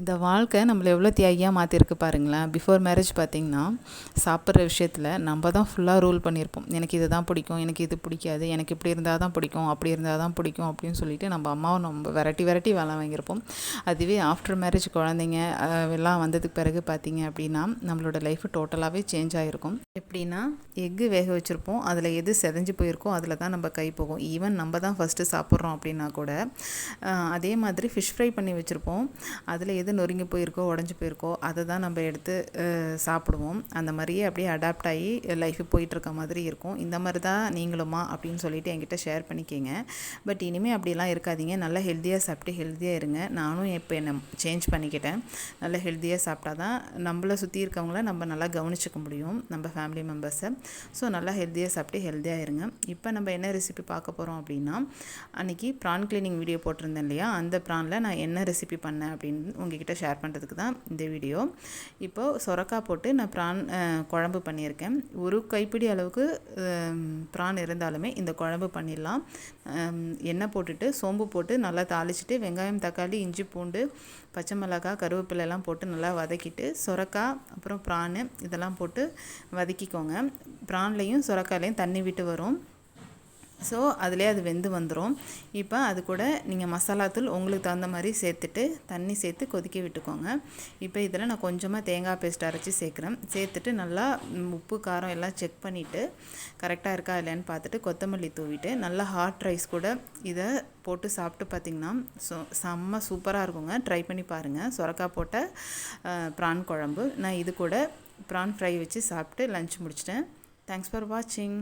இந்த வாழ்க்கை நம்மளை எவ்வளோ தியாகியாக மாற்றிருக்கு பாருங்களேன். பிஃபோர் மேரேஜ் பார்த்திங்கன்னா சாப்பிட்ற விஷயத்தில் நம்ம தான் ஃபுல்லாக ரூல் பண்ணியிருப்போம். எனக்கு இது தான் பிடிக்கும் எனக்கு இது பிடிக்காது எனக்கு இப்படி இருந்தால் தான் பிடிக்கும் அப்படி இருந்தால் தான் பிடிக்கும் அப்படின்னு சொல்லிட்டு நம்ம அம்மாவை நம்ம வெரைட்டி வெரைட்டி வேலை வாங்கியிருப்போம். அதுவே ஆஃப்டர் மேரேஜ் குழந்தைங்க எல்லாம் வந்ததுக்கு பிறகு பார்த்திங்க அப்படின்னா நம்மளோட லைஃப் டோட்டலாகவே சேஞ்ச் ஆகிருக்கும் எப்படின்னா எக்கு வேக வச்சுருப்போம். அதில் எது செதஞ்சு போயிருக்கோ அதில் தான் நம்ம கை போகும். ஈவன் நம்ம தான் ஃபஸ்ட்டு சாப்பிட்றோம் அப்படின்னா கூட அதே மாதிரி ஃபிஷ் ஃப்ரை பண்ணி வச்சுருப்போம். அதில் எது நொறுங்கி போயிருக்கோ உடஞ்சி போயிருக்கோ அதை தான் நம்ம எடுத்து சாப்பிடுவோம். அந்த மாதிரியே அப்படியே அடாப்ட் ஆகி லைஃப் போயிட்டுருக்க மாதிரி இருக்கும். இந்த மாதிரி தான் நீங்களுமா அப்படின்னு சொல்லிட்டு என்கிட்ட ஷேர் பண்ணிக்கிங்க. பட் இனிமேல் அப்படிலாம் இருக்காதீங்க. நல்லா ஹெல்த்தியாக சாப்பிட்டு ஹெல்த்தியாக இருங்க. நானும் இப்போ என்னை சேஞ்ச் பண்ணிக்கிட்டேன். நல்லா ஹெல்த்தியாக சாப்பிட்டா தான் நம்மளை சுற்றி இருக்கவங்கள நம்ம நல்லா கவனிச்சிக்க முடியும் நம்ம ஃபேமிலி மெம்பர்ஸை ஸோ நல்லா ஹெல்த்தியாக சாப்பிட்டு ஹெல்த்தியாக இருங்க. இப்போ நம்ம என்ன ரெசிபி பார்க்க போகிறோம் அப்படின்னா அன்றைக்கி ப்ரான் கிளீனிங் வீடியோ போட்டிருந்தேன் இல்லையா? அந்த ப்ரானில் நான் என்ன ரெசிபி பண்ணேன் அப்படின்னு உங்கள் உங்ககிட்ட ஷேர் பண்ணுறதுக்கு தான் இந்த வீடியோ இப்போது சொரக்காய் போட்டு நான் ப்ரான் குழம்பு பண்ணியிருக்கேன். ஒரு கைப்பிடி அளவுக்கு ப்ரான் இருந்தாலுமே இந்த குழம்பு பண்ணிடலாம். எண்ணெய் போட்டுட்டு சோம்பு போட்டு நல்லா தாளிச்சிட்டு வெங்காயம் தக்காளி இஞ்சி பூண்டு பச்சை மிளகாய் கருவேப்பிலெல்லாம் போட்டு நல்லா வதக்கிட்டு சொரக்காய் அப்புறம் ப்ரானு இதெல்லாம் போட்டு வதக்கிக்கோங்க. ப்ரான்லேயும் சொரக்காயிலையும் தண்ணி விட்டு வரும். ஸோ அதிலே அது வெந்து வந்துடும் இப்போ அது கூட நீங்கள் மசாலாத்தூள் உங்களுக்கு தகுந்த மாதிரி சேர்த்துட்டு தண்ணி சேர்த்து கொதிக்க விட்டுக்கோங்க. இப்போ இதில் நான் கொஞ்சமாக தேங்காய் பேஸ்ட் அரைச்சி சேர்க்குறேன். சேர்த்துட்டு நல்லா உப்பு காரம் எல்லாம் செக் பண்ணிவிட்டு கரெக்டாக இருக்கா இல்லைன்னு பார்த்துட்டு கொத்தமல்லி தூவிட்டு நல்லா ஹாட் ரைஸ் கூட இதை போட்டு சாப்பிட்டு பார்த்திங்கன்னா ஸோ செம்ம சூப்பராக இருக்குங்க. ட்ரை பண்ணி பாருங்கள் சுரக்காய் போட்ட ப்ரான் குழம்பு. நான் இது கூட ப்ரான் ஃப்ரை வச்சு சாப்பிட்டு லஞ்ச் முடிச்சிட்டேன். தேங்க்ஸ் ஃபார் வாட்சிங்